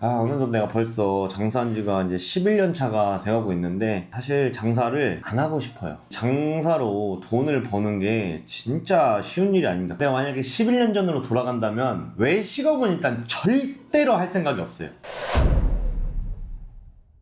아, 어느덧 내가 벌써 장사한 지가 이제 11년 차가 돼가고 있는데, 사실 장사를 안 하고 싶어요. 장사로 돈을 버는 게 진짜 쉬운 일이 아닙니다. 내가 만약에 11년 전으로 돌아간다면, 외식업은 일단 절대로 할 생각이 없어요.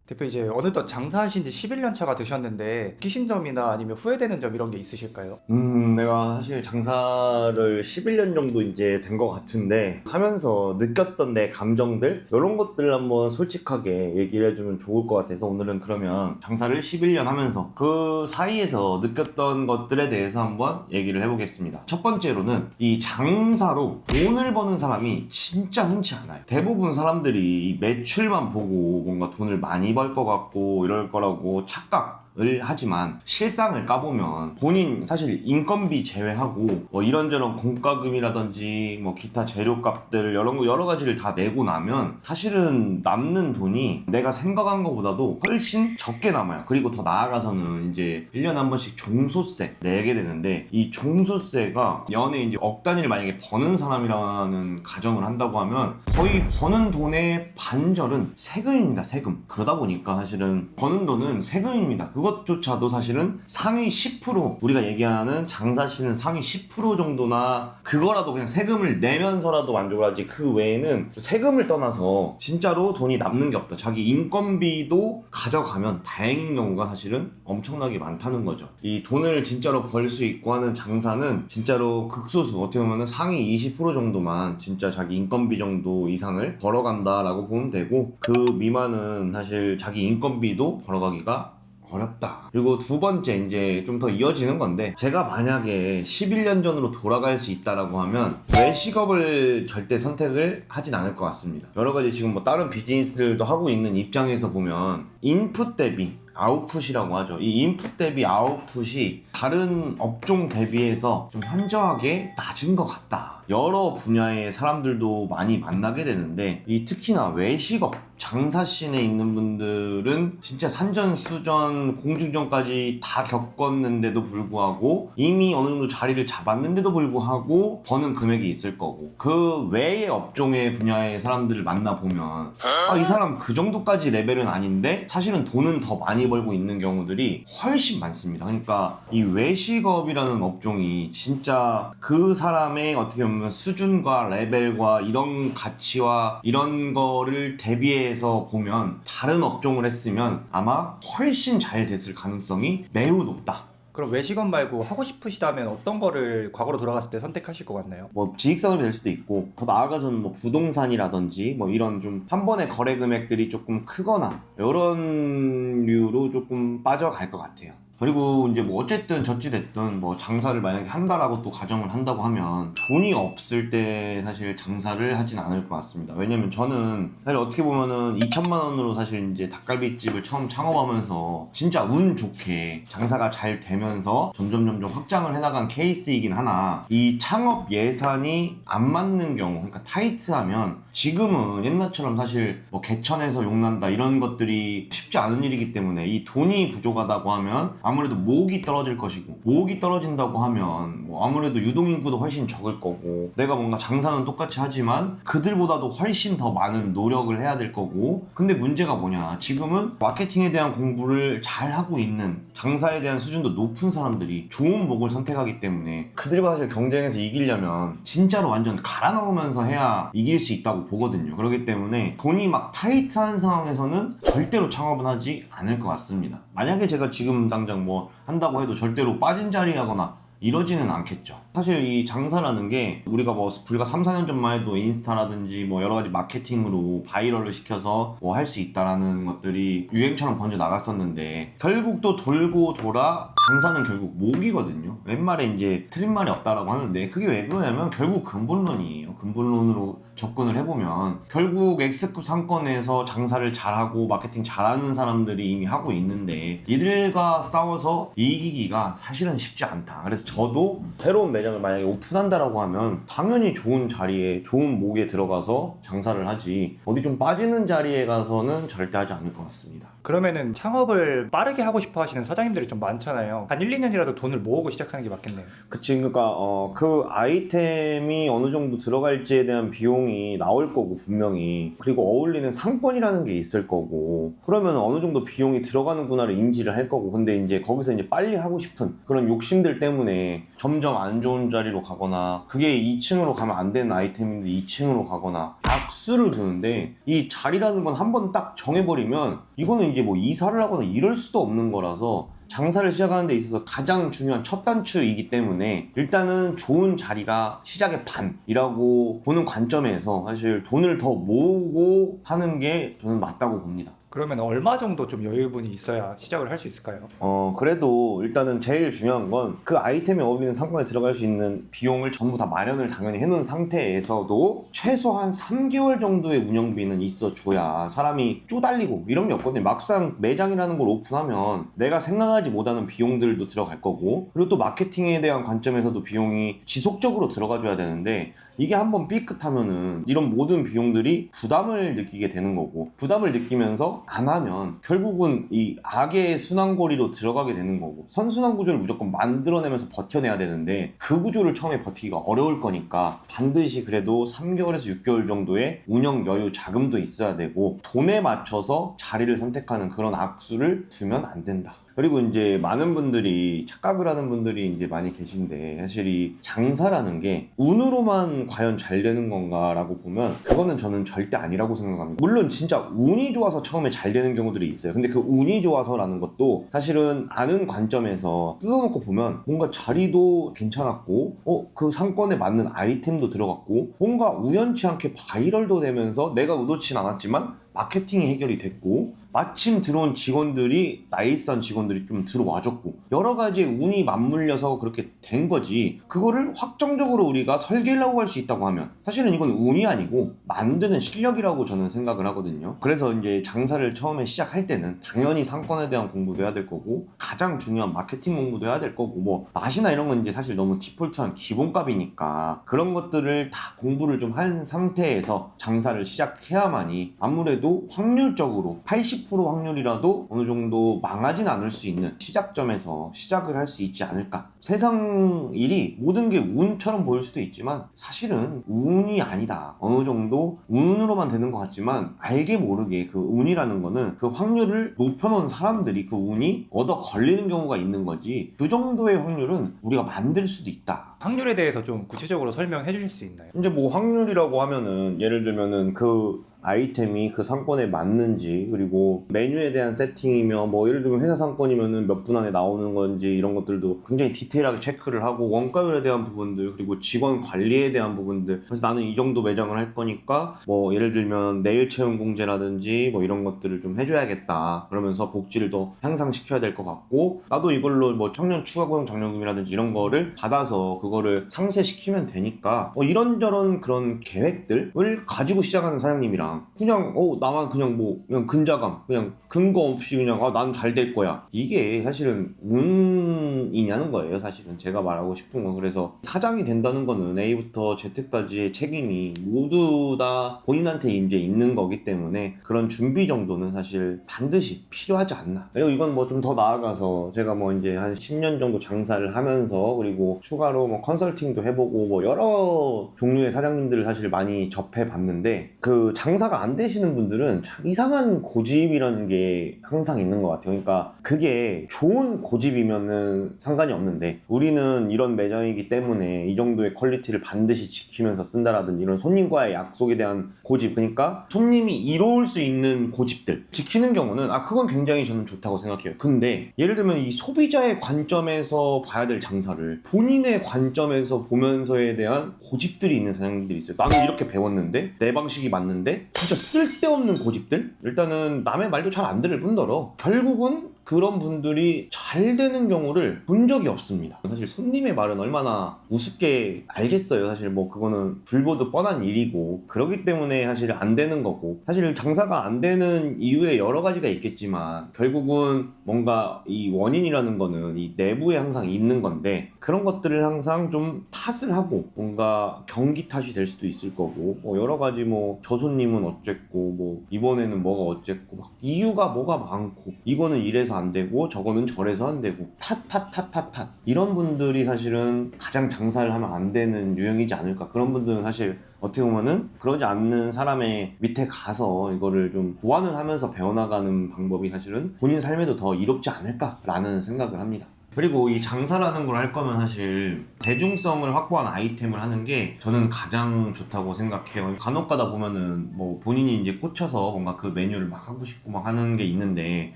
대표 이제 어느덧 장사하신 지 11년 차가 되셨는데 끼신 점이나 아니면 후회되는 점 이런 게 있으실까요? 음, 내가 사실 장사를 11년 정도 이제 된 것 같은데 하면서 느꼈던 내 감정들 이런 것들 한번 솔직하게 얘기를 해주면 좋을 것 같아서 오늘은 그러면 장사를 11년 하면서 그 사이에서 느꼈던 것들에 대해서 한번 얘기를 해보겠습니다. 첫 번째로는 이 장사로 돈을 버는 사람이 진짜 흔치 않아요. 대부분 사람들이 이 매출만 보고 뭔가 돈을 많이 벌것 같고 이럴 거라고 착각 을 하지만 실상을 까보면 본인 사실 인건비 제외하고 뭐 이런저런 공과금이라든지 뭐 기타 재료값들 거 여러 가지를 다 내고 나면 사실은 남는 돈이 내가 생각한 것보다도 훨씬 적게 남아요. 그리고 더 나아가서는 이제 1년에 한 번씩 종소세 내게 되는데 이 종소세가 연에 이제 억 단위를 만약에 버는 사람이라는 가정을 한다고 하면 거의 버는 돈의 반절은 세금입니다. 세금. 그러다 보니까 사실은 버는 돈은 세금입니다. 그 것조차도 사실은 상위 10% 우리가 얘기하는 장사시는 상위 10% 정도나 그거라도 그냥 세금을 내면서라도 만족을 하지 그 외에는 세금을 떠나서 진짜로 돈이 남는 게 없다. 자기 인건비도 가져가면 다행인 경우가 사실은 엄청나게 많다는 거죠. 이 돈을 진짜로 벌 수 있고 하는 장사는 진짜로 극소수 어떻게 보면 상위 20% 정도만 진짜 자기 인건비 정도 이상을 벌어간다라고 보면 되고 그 미만은 사실 자기 인건비도 벌어가기가 어렵다. 그리고 두 번째 이제 좀 더 이어지는 건데 제가 만약에 11년 전으로 돌아갈 수 있다라고 하면 외식업을 절대 선택을 하진 않을 것 같습니다. 여러 가지 지금 뭐 다른 비즈니스들도 하고 있는 입장에서 보면 인풋 대비 아웃풋이라고 하죠. 이 인풋 대비 아웃풋이 다른 업종 대비해서 좀 현저하게 낮은 것 같다. 여러 분야의 사람들도 많이 만나게 되는데 이 특히나 외식업 장사씬에 있는 분들은 진짜 산전수전 공중전까지 다 겪었는데도 불구하고 이미 어느 정도 자리를 잡았는데도 불구하고 버는 금액이 있을 거고 그 외의 업종의 분야의 사람들을 만나보면 아 이 사람 그 정도까지 레벨은 아닌데 사실은 돈은 더 많이 벌고 있는 경우들이 훨씬 많습니다. 그러니까 이 외식업이라는 업종이 진짜 그 사람의 어떻게 보면 수준과 레벨과 이런 가치와 이런 거를 대비해서 보면 다른 업종을 했으면 아마 훨씬 잘 됐을 가능성이 매우 높다. 그럼 외식업 말고 하고 싶으시다면 어떤 거를 과거로 돌아갔을 때 선택하실 것 같나요? 뭐 지익사업이 될 수도 있고 더 나아가서는 뭐 부동산이라든지 뭐 이런 좀 한 번의 거래 금액들이 조금 크거나 이런 류로 조금 빠져갈 것 같아요. 그리고 이제 뭐 어쨌든 저찌 됐든 뭐 장사를 만약에 한다라고 또 가정을 한다고 하면 돈이 없을 때 사실 장사를 하진 않을 것 같습니다. 왜냐면 저는 사실 어떻게 보면은 2천만 원으로 사실 이제 닭갈비집을 처음 창업하면서 진짜 운 좋게 장사가 잘 되면서 점점 점점 확장을 해나간 케이스이긴 하나 이 창업 예산이 안 맞는 경우 그러니까 타이트하면 지금은 옛날처럼 사실 뭐 개천에서 용난다 이런 것들이 쉽지 않은 일이기 때문에 이 돈이 부족하다고 하면 아무래도 모으기 떨어질 것이고 모으기 떨어진다고 하면 뭐 아무래도 유동인구도 훨씬 적을 거고 내가 뭔가 장사는 똑같이 하지만 그들보다도 훨씬 더 많은 노력을 해야 될 거고. 근데 문제가 뭐냐? 지금은 마케팅에 대한 공부를 잘 하고 있는 장사에 대한 수준도 높은 사람들이 좋은 목을 선택하기 때문에 그들과 사실 경쟁에서 이기려면 진짜로 완전 갈아 넣으면서 해야 이길 수 있다고 보거든요. 그렇기 때문에 돈이 막 타이트한 상황에서는 절대로 창업은 하지 않을 것 같습니다. 만약에 제가 지금 당장 뭐 한다고 해도 절대로 빠진 자리 하거나 이러지는 않겠죠. 사실 이 장사라는 게 우리가 뭐 불과 3, 4년 전만 해도 인스타라든지 뭐 여러 가지 마케팅으로 바이럴을 시켜서 뭐 할 수 있다라는 것들이 유행처럼 번져 나갔었는데 결국 또 돌고 돌아 장사는 결국 목이거든요. 웬말에 이제 틀린 말이 없다라고 하는데 그게 왜 그러냐면 결국 근본론이에요. 근본론으로 접근을 해보면 결국 X급 상권에서 장사를 잘하고 마케팅 잘하는 사람들이 이미 하고 있는데 이들과 싸워서 이기기가 사실은 쉽지 않다. 그래서 저도 새로운 매장을 만약에 오픈한다라고 하면 당연히 좋은 자리에 좋은 목에 들어가서 장사를 하지 어디 좀 빠지는 자리에 가서는 절대 하지 않을 것 같습니다. 그러면은 창업을 빠르게 하고 싶어 하시는 사장님들이 좀 많잖아요. 한 1, 2년이라도 돈을 모으고 시작하는 게 맞겠네요. 그치 그러니까 어, 그 아이템이 어느 정도 들어가 들어갈지에 대한 비용이 나올 거고 분명히. 그리고 어울리는 상권이라는 게 있을 거고. 그러면 어느 정도 비용이 들어가는구나를 인지를 할 거고. 근데 이제 거기서 이제 빨리 하고 싶은 그런 욕심들 때문에 점점 안 좋은 자리로 가거나 그게 2층으로 가면 안 되는 아이템인데 2층으로 가거나 악수를 두는데 이 자리라는 건 한 번 딱 정해버리면 이거는 이제 뭐 이사를 하거나 이럴 수도 없는 거라서 장사를 시작하는 데 있어서 가장 중요한 첫 단추이기 때문에 일단은 좋은 자리가 시작의 반이라고 보는 관점에서 사실 돈을 더 모으고 하는 게 저는 맞다고 봅니다. 그러면 얼마 정도 좀 여유분이 있어야 시작을 할 수 있을까요? 어, 그래도 일단은 제일 중요한 건 그 아이템에 어울리는 상권에 들어갈 수 있는 비용을 전부 다 마련을 당연히 해놓은 상태에서도 최소한 3개월 정도의 운영비는 있어줘야 사람이 쪼달리고 이런 게 없거든요. 막상 매장이라는 걸 오픈하면 내가 생각하지 못하는 비용들도 들어갈 거고 그리고 또 마케팅에 대한 관점에서도 비용이 지속적으로 들어가줘야 되는데 이게 한번 삐끗하면은 이런 모든 비용들이 부담을 느끼게 되는 거고 부담을 느끼면서 안 하면 결국은 이 악의 순환고리로 들어가게 되는 거고 선순환 구조를 무조건 만들어내면서 버텨내야 되는데 그 구조를 처음에 버티기가 어려울 거니까 반드시 그래도 3개월에서 6개월 정도의 운영 여유 자금도 있어야 되고 돈에 맞춰서 자리를 선택하는 그런 악수를 두면 안 된다. 그리고 이제 많은 분들이 착각을 하는 분들이 이제 많이 계신데 사실 이 장사라는 게 운으로만 과연 잘 되는 건가라고 보면 그거는 저는 절대 아니라고 생각합니다. 물론 진짜 운이 좋아서 처음에 잘 되는 경우들이 있어요. 근데 그 운이 좋아서라는 것도 사실은 아는 관점에서 뜯어놓고 보면 뭔가 자리도 괜찮았고 어 그 상권에 맞는 아이템도 들어갔고 뭔가 우연치 않게 바이럴도 되면서 내가 의도치 않았지만 마케팅이 해결이 됐고 마침 들어온 직원들이 나이스한 직원들이 좀 들어와줬고 여러 가지 운이 맞물려서 그렇게 된 거지. 그거를 확정적으로 우리가 설계라고 할 수 있다고 하면 사실은 이건 운이 아니고 만드는 실력이라고 저는 생각을 하거든요. 그래서 이제 장사를 처음에 시작할 때는 당연히 상권에 대한 공부도 해야 될 거고 가장 중요한 마케팅 공부도 해야 될 거고 뭐 맛이나 이런 건 이제 사실 너무 디폴트한 기본값이니까 그런 것들을 다 공부를 좀 한 상태에서 장사를 시작해야만이 아무래도 확률적으로 80% 확률이라도 어느 정도 망하진 않을 수 있는 시작점에서 시작을 할 수 있지 않을까. 세상 일이 모든 게 운처럼 보일 수도 있지만 사실은 운이 아니다. 어느 정도 운으로만 되는 것 같지만 알게 모르게 그 운이라는 거는 그 확률을 높여놓은 사람들이 그 운이 얻어 걸리는 경우가 있는 거지. 그 정도의 확률은 우리가 만들 수도 있다. 확률에 대해서 좀 구체적으로 설명해 주실 수 있나요? 이제 뭐 확률이라고 하면은 예를 들면은 그 아이템이 그 상권에 맞는지 그리고 메뉴에 대한 세팅이며 뭐 예를 들면 회사 상권이면은 몇 분 안에 나오는 건지 이런 것들도 굉장히 디테일하게 체크를 하고 원가율에 대한 부분들 그리고 직원 관리에 대한 부분들. 그래서 나는 이 정도 매장을 할 거니까 뭐 예를 들면 내일 채용 공제라든지 뭐 이런 것들을 좀 해줘야겠다. 그러면서 복지를 더 향상시켜야 될 것 같고 나도 이걸로 뭐 청년 추가 고용 장려금이라든지 이런 거를 받아서 그거를 상쇄시키면 되니까 뭐 이런저런 그런 계획들을 가지고 시작하는 사장님이랑 그냥 어 나만 그냥 뭐 그냥 근자감 그냥 근거 없이 그냥 아 난 잘 될 거야. 이게 사실은 운이냐는 거예요 사실은. 제가 말하고 싶은 건. 그래서 사장이 된다는 거는 A부터 Z까지의 책임이 모두 다 본인한테 이제 있는 거기 때문에 그런 준비 정도는 사실 반드시 필요하지 않나. 그리고 이건 뭐 좀 더 나아가서 제가 뭐 이제 한 10년 정도 장사를 하면서 그리고 추가로 뭐 컨설팅도 해보고 뭐 여러 종류의 사장님들을 사실 많이 접해 봤는데 그 장사 가 안 되시는 분들은 참 이상한 고집이라는 게 항상 있는 것 같아요. 그러니까 그게 좋은 고집이면은 상관이 없는데 우리는 이런 매장이기 때문에 이 정도의 퀄리티를 반드시 지키면서 쓴다라든지 이런 손님과의 약속에 대한 고집 그러니까 손님이 이로울 수 있는 고집들 지키는 경우는 아 그건 굉장히 저는 좋다고 생각해요. 근데 예를 들면 이 소비자의 관점에서 봐야 될 장사를 본인의 관점에서 보면서에 대한 고집들이 있는 사장님들이 있어요. 나는 이렇게 배웠는데 내 방식이 맞는데 진짜 쓸데없는 고집들? 일단은 남의 말도 잘 안 들을 뿐더러 결국은 그런 분들이 잘 되는 경우를 본 적이 없습니다. 사실 손님의 말은 얼마나 우습게 알겠어요. 사실 뭐 그거는 불보듯 뻔한 일이고 그러기 때문에 사실 안 되는 거고 사실 장사가 안 되는 이유에 여러 가지가 있겠지만 결국은 뭔가 이 원인이라는 거는 이 내부에 항상 있는 건데 그런 것들을 항상 좀 탓을 하고 뭔가 경기 탓이 될 수도 있을 거고 뭐 여러 가지 뭐 저 손님은 어쨌고 뭐 이번에는 뭐가 어쨌고 막 이유가 뭐가 많고 이거는 이래서 안 되고 저거는 저래서 안 되고 탓탓탓탓탓 이런 분들이 사실은 가장 장사를 하면 안 되는 유형이지 않을까 그런 분들은 사실 어떻게 보면은 그러지 않는 사람의 밑에 가서 이거를 좀 보완을 하면서 배워나가는 방법이 사실은 본인 삶에도 더 이롭지 않을까라는 생각을 합니다. 그리고 이 장사라는 걸 할 거면 사실 대중성을 확보한 아이템을 하는 게 저는 가장 좋다고 생각해요. 간혹 가다 보면은 뭐 본인이 이제 꽂혀서 뭔가 그 메뉴를 막 하고 싶고 막 하는 게 있는데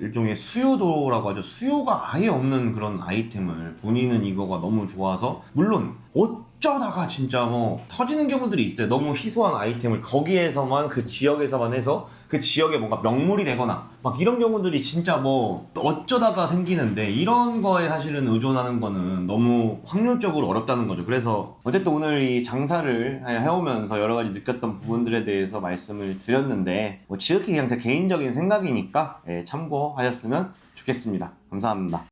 일종의 수요도라고 하죠. 수요가 아예 없는 그런 아이템을 본인은 이거가 너무 좋아서 물론 어쩌다가 진짜 뭐 터지는 경우들이 있어요. 너무 희소한 아이템을 거기에서만 그 지역에서만 해서 그 지역에 뭔가 명물이 되거나 막 이런 경우들이 진짜 뭐 어쩌다가 생기는데 이런 거에 사실은 의존하는 거는 너무 확률적으로 어렵다는 거죠. 그래서 어쨌든 오늘 이 장사를 해오면서 여러 가지 느꼈던 부분들에 대해서 말씀을 드렸는데 뭐 지극히 그냥 제 개인적인 생각이니까 예, 참고하셨으면 좋겠습니다. 감사합니다.